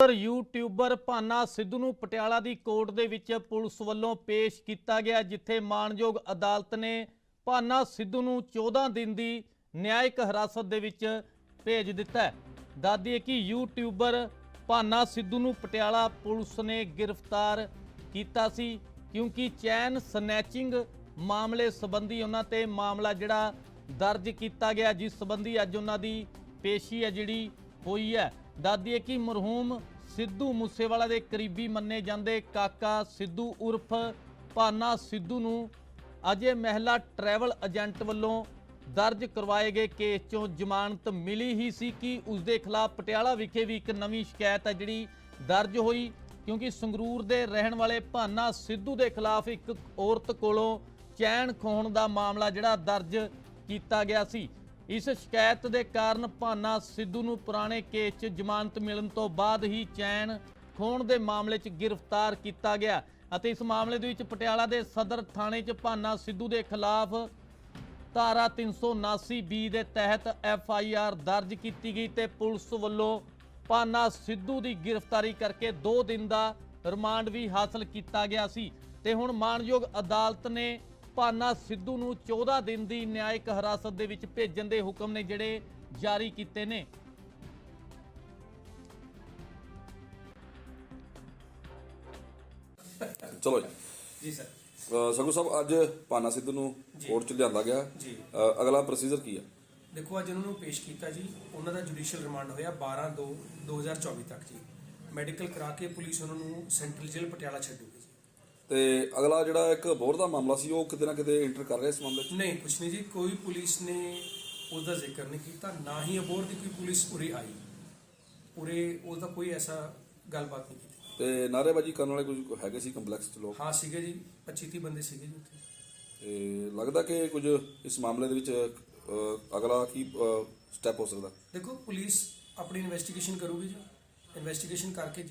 ਪਰ ਯੂਟਿਊਬਰ ਭਾਨਾ ਸਿੱਧੂ ਨੂੰ ਪਟਿਆਲਾ ਦੀ ਕੋਰਟ ਦੇ ਵਿੱਚ ਪੁਲਿਸ ਵੱਲੋਂ ਪੇਸ਼ ਕੀਤਾ ਗਿਆ, ਜਿੱਥੇ ਮਾਣਯੋਗ ਅਦਾਲਤ ਨੇ ਭਾਨਾ ਸਿੱਧੂ ਨੂੰ 14 ਦਿਨ ਦੀ ਨਿਆਇਕ ਹਿਰਾਸਤ ਦੇ ਵਿੱਚ ਭੇਜ ਦਿੱਤਾ ਹੈ। ਦੱਸਦੀ ਕਿ ਯੂਟਿਊਬਰ ਭਾਨਾ ਸਿੱਧੂ ਨੂੰ ਪਟਿਆਲਾ ਪੁਲਿਸ ਨੇ ਗ੍ਰਿਫਤਾਰ ਕੀਤਾ ਸੀ, ਕਿਉਂਕਿ ਚੈਨ ਸਨੈਚਿੰਗ ਮਾਮਲੇ ਸੰਬੰਧੀ ਉਹਨਾਂ ਤੇ ਮਾਮਲਾ ਜਿਹੜਾ ਦਰਜ ਕੀਤਾ ਗਿਆ, ਜਿਸ ਸੰਬੰਧੀ ਅੱਜ ਉਹਨਾਂ ਦੀ ਪੇਸ਼ੀ ਹੈ ਜਿਹੜੀ ਹੋਈ ਹੈ। ਦੱਸਦੀ ਹੈ ਕਿ ਮਰਹੂਮ ਸਿੱਧੂ ਮੂਸੇਵਾਲਾ ਦੇ ਕਰੀਬੀ ਮੰਨੇ ਜਾਂਦੇ ਕਾਕਾ ਸਿੱਧੂ ਉਰਫ ਭਾਨਾ ਸਿੱਧੂ ਨੂੰ ਅਜੇ ਮਹਿਲਾ ਟਰੈਵਲ ਏਜੰਟ ਵੱਲੋਂ ਦਰਜ ਕਰਵਾਏ ਗਏ ਕੇਸ 'ਚੋਂ ਜ਼ਮਾਨਤ ਮਿਲੀ ਹੀ ਸੀ ਕਿ ਉਸ ਦੇ ਖਿਲਾਫ ਪਟਿਆਲਾ ਵਿਖੇ ਵੀ ਇੱਕ ਨਵੀਂ ਸ਼ਿਕਾਇਤ ਹੈ ਜਿਹੜੀ ਦਰਜ ਹੋਈ, ਕਿਉਂਕਿ ਸੰਗਰੂਰ ਦੇ ਰਹਿਣ ਵਾਲੇ ਭਾਨਾ ਸਿੱਧੂ ਦੇ ਖਿਲਾਫ ਇੱਕ ਔਰਤ ਕੋਲੋਂ ਚੈਨ ਖੋਹਣ ਦਾ ਮਾਮਲਾ ਜਿਹੜਾ ਦਰਜ ਕੀਤਾ ਗਿਆ ਸੀ। ਇਸ ਸ਼ਿਕਾਇਤ ਦੇ ਕਾਰਨ ਭਾਨਾ ਸਿੱਧੂ ਨੂੰ ਪੁਰਾਣੇ ਕੇਸ 'ਚ ਜ਼ਮਾਨਤ ਮਿਲਣ ਤੋਂ ਬਾਅਦ ਹੀ ਚੈਨ ਖੋਣ ਦੇ ਮਾਮਲੇ 'ਚ ਗ੍ਰਿਫਤਾਰ ਕੀਤਾ ਗਿਆ ਅਤੇ ਇਸ ਮਾਮਲੇ ਦੇ ਵਿੱਚ ਪਟਿਆਲਾ ਦੇ ਸਦਰ ਥਾਣੇ 'ਚ ਭਾਨਾ ਸਿੱਧੂ ਦੇ ਖਿਲਾਫ ਧਾਰਾ 379 ਬੀ ਦੇ ਤਹਿਤ ਐਫ ਆਈ ਆਰ ਦਰਜ ਕੀਤੀ ਗਈ ਤੇ ਪੁਲਿਸ ਵੱਲੋਂ ਭਾਨਾ ਸਿੱਧੂ ਦੀ ਗ੍ਰਿਫਤਾਰੀ ਕਰਕੇ 2 ਦਿਨ ਦਾ ਰਿਮਾਂਡ ਵੀ ਹਾਸਲ ਕੀਤਾ ਗਿਆ ਸੀ। ਤੇ ਹੁਣ ਮਾਣਯੋਗ ਅਦਾਲਤ ਨੇ ਭਾਨਾ ਸਿੱਧੂ ਨੂੰ 14 ਦਿਨ ਦੀ ਨਿਆਇਕ ਹਿਰਾਸਤ ਦੇ ਵਿੱਚ ਭੇਜਣ ਦੇ ਹੁਕਮ ਨੇ ਜਿਹੜੇ ਜਾਰੀ ਕੀਤੇ ਨੇ। ਚਲੋ ਜੀ। ਜੀ ਸਰ। ਸੰਗੂ ਸਾਹਿਬ ਅੱਜ ਪਾਨਾ ਸਿੱਧੂ ਨੂੰ ਕੋਰਟ ਚ ਲਿਆਂਦਾ ਗਿਆ। ਜੀ। ਅਗਲਾ ਪ੍ਰੋਸੀਜਰ ਕੀ ਹੈ ਦੇਖੋ ਅੱਜ ਉਹਨਾਂ ਨੂੰ ਪੇਸ਼ ਕੀਤਾ ਜੀ। ਉਹਨਾਂ ਦਾ ਜੁਡੀਸ਼ੀਅਲ ਰਿਮਾਂਡ ਹੋਇਆ 12 2 2024 ਤੱਕ ਜੀ। ਮੈਡੀਕਲ ਕਰਾ ਕੇ ਪੁਲਿਸ ਉਹਨਾਂ ਨੂੰ ਸੈਂਟਰਲ ਜੇਲ੍ਹ ਪਟਿਆਲਾ ਛੱਡੂਗੀ ਜੀ। ਤੇ ਅਗਲਾ ਜਿਹੜਾ ਇੱਕ ਬੋਰ ਦਾ ਮਾਮਲਾ ਸੀ ਉਹ ਕਿਤੇ ਨਾ ਕਿਤੇ ਇੰਟਰ ਕਰ ਰਿਹਾ ਇਸ ਮਾਮਲੇ 'ਚ? ਨਹੀਂ ਕੁਛ ਨਹੀਂ ਜੀ ਕੋਈ ਪੁਲਿਸ ਨੇ ਉਸ ਦਾ ਜ਼ਿਕਰ ਨਹੀਂ ਕੀਤਾ ਨਾ ਹੀ ਅਬੋਰ ਦੀ ਕੋਈ ਪੁਲਿਸ ਉਰੇ ਆਈ। ਉਰੇ ਉਸ ਦਾ ਕੋਈ ਐਸਾ ਗੱਲਬਾਤ ਨਹੀਂ ਕੀਤੀ। ਤੇ ਨਾਅਰੇਬਾਜ਼ੀ ਕਰਨ ਵਾਲੇ ਕੁਝ ਹੈਗੇ ਸੀ ਕੰਪਲੈਕਸ 'ਚ ਲੋਕ? ਹਾਂ ਸੀਗੇ ਜੀ 25 30 ਬੰਦੇ ਸੀਗੇ ਜੀ ਉੱਥੇ। ਤੇ ਲੱਗਦਾ ਕਿ ਕੁਝ ਇਸ ਮਾਮਲੇ ਦੇ ਵਿੱਚ ਅਗਲਾ ਕੀ ਸਟੈਪ ਹੋ ਸਕਦਾ? ਦੇਖੋ ਪੁਲਿਸ ਆਪਣੀ ਇਨਵੈਸਟੀਗੇਸ਼ਨ ਕਰੂਗੀ ਜੀ। ਇਨਵੈਸਟੀਗੇਸ਼ਨ ਕਰਕੇ